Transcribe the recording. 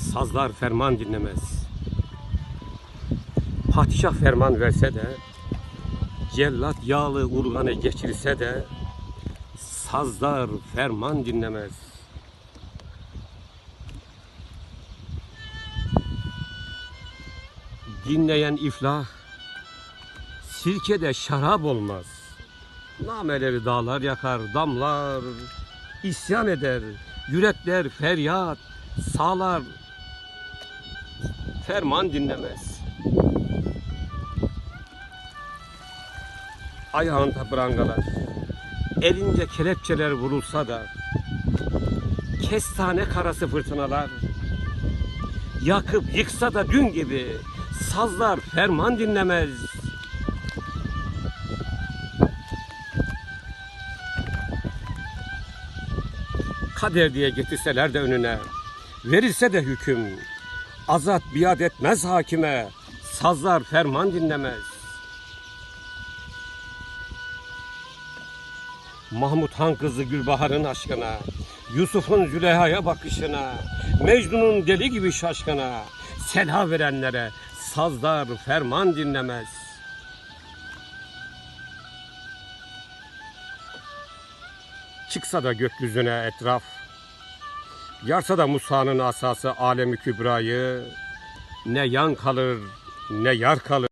Sazlar ferman dinlemez. Padişah ferman verse de, cellat yağlı urganı geçirse de, sazlar ferman dinlemez. Dinleyen iflah, sirkede şarap olmaz. Nameleri dağlar yakar, damlar, isyan eder, yürekler feryat, sağlar, ferman dinlemez. Ayağında prangalar, elince kelepçeler vurulsa da, kestane karası fırtınalar, yakıp yıksa da dün gibi, sazlar ferman dinlemez. Kader diye getirseler de önüne, verilse de hüküm, azat biat etmez hakime, sazlar ferman dinlemez. Mahmut Han kızı Gülbahar'ın aşkına, Yusuf'un Züleyha'ya bakışına, Mecnun'un deli gibi şaşkına, selha verenlere sazlar ferman dinlemez. Çıksa da gökyüzüne etraf, yarsa da Musa'nın asası alemi kübrayı, ne yan kalır ne yar kalır.